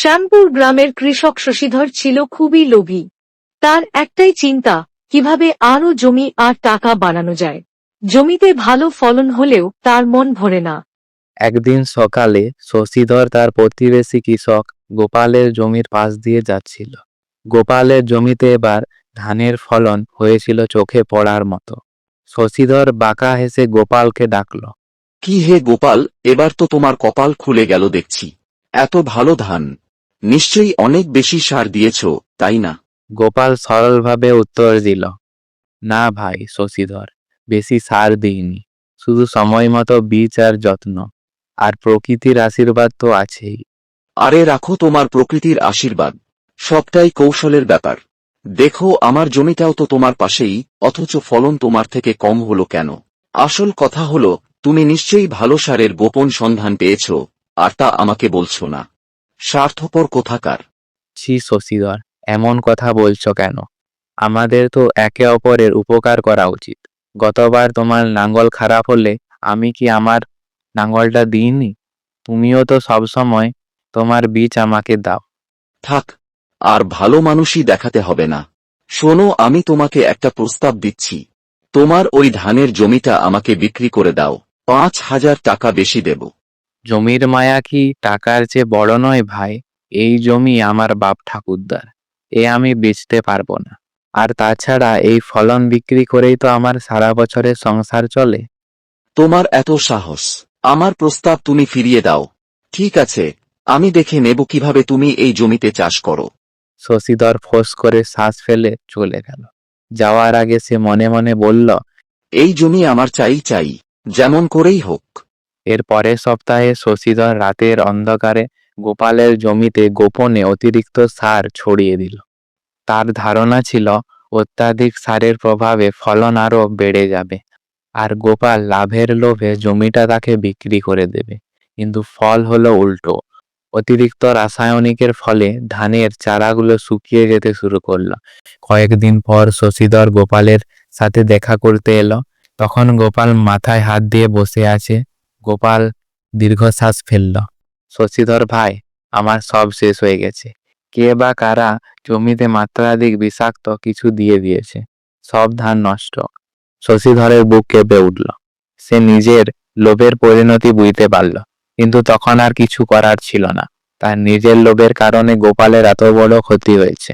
শ্যামপুর গ্রামের কৃষক শশীধর ছিল খুবই লোভী। তার একটাই চিন্তা কীভাবে আরও জমি আর টাকা বানানো যায়। জমিতে ভালো ফলন হলেও তার মন ভরে না। একদিন সকালে শশীধর তার প্রতিবেশী কৃষক গোপালের জমির পাশ দিয়ে যাচ্ছিল। গোপালের জমিতে এবার ধানের ফলন হয়েছিল চোখে পড়ার মতো। শশীধর বাঁকা হেসে গোপালকে ডাকল কি হে গোপাল এবার তো তোমার কপাল খুলে গেল দেখছি। এত ভালো ধান নিশ্চয়ই অনেক বেশি সার দিয়েছ তাই না? গোপাল সরলভাবে উত্তর দিল না ভাই শশীধর বেশি সার দিইনি। শুধু সময় মতো বীজ আর যত্ন। আর প্রকৃতির আশীর্বাদ তো আছেই। আরে রাখো তোমার প্রকৃতির আশীর্বাদ। সবটাই কৌশলের ব্যাপার। দেখো আমার জমিটাও তো তোমার পাশেই অথচ ফলন তোমার থেকে কম হলো কেন? আসল কথা হলো তুমি নিশ্চয়ই ভালো সারের গোপন সন্ধান পেয়েছ আর তা আমাকে বলছো না। স্বার্থপর কোথাকার? ছি শশীধর এমন কথা বলছো কেন? আমাদের তো একে অপরের উপকার করা উচিত। গতবার তোমার নাঙ্গল খারাপ হলে আমি কি আমার নাঙ্গলটা দিইনি? তুমিও তো সবসময় তোমার বীজ আমাকে দাও। থাক আর ভালো মানুষই দেখাতে হবে না। শোনো আমি তোমাকে একটা প্রস্তাব দিচ্ছি। তোমার ওই ধানের জমিটা আমাকে বিক্রি করে দাও। পাঁচ হাজার টাকা বেশি দেব। জমির মায়া কি টাকার চেয়ে বড় নয় ভাই? এই জমি আমার বাপ ঠাকুরদার এ আমি বেচতে পারব না। আর তাছাড়া এই ফলন বিক্রি করেই তো আমার সারা বছরের সংসার চলে। তোমার এত সাহস আমার প্রস্তাব তুমি ফিরিয়ে দাও। ঠিক আছে আমি দেখে নেব কীভাবে তুমি এই জমিতে চাষ করো। শশীধর ফোঁস করে শ্বাস ফেলে চলে গেল। যাওয়ার আগে সে মনে মনে বলল এই জমি আমার চাই চাই যেমন করেই হোক। এর পরের সপ্তাহে শশীধর রাতের অন্ধকারে গোপালের জমিতে গোপনে অতিরিক্ত সার ছড়িয়ে দিল। তার ধারণা ছিল, অত্যাধিক সারের প্রভাবে ফলন আরও বেড়ে যাবে আর গোপাল লাভের লোভে জমিটা তাকে বিক্রি করে দেবে। কিন্তু ফল হলো উল্টো। অতিরিক্ত রাসায়নিকের ফলে ধানের চারাগুলো শুকিয়ে যেতে শুরু করল। কয়েকদিন পর শশীধর গোপালের সাথে দেখা করতে এলো। তখন গোপাল মাথায় হাত দিয়ে বসে আছে। গোপাল দীর্ঘশ্বাস ফেলল। শশীধর ভাই, আমার সব শেষ হয়ে গেছে। কে বা কারা জমিতে মাত্রাধিক বিষাক্ত কিছু দিয়ে দিয়েছে, সব ধান নষ্ট। শশীধরের বুক কেঁপে উঠল। সে নিজের লোভের পরিণতি বুঝতে পারল, কিন্তু তখন আর কিছু করার ছিল না। তার নিজের লোভের কারণে গোপালের এত বড় ক্ষতি হয়েছে।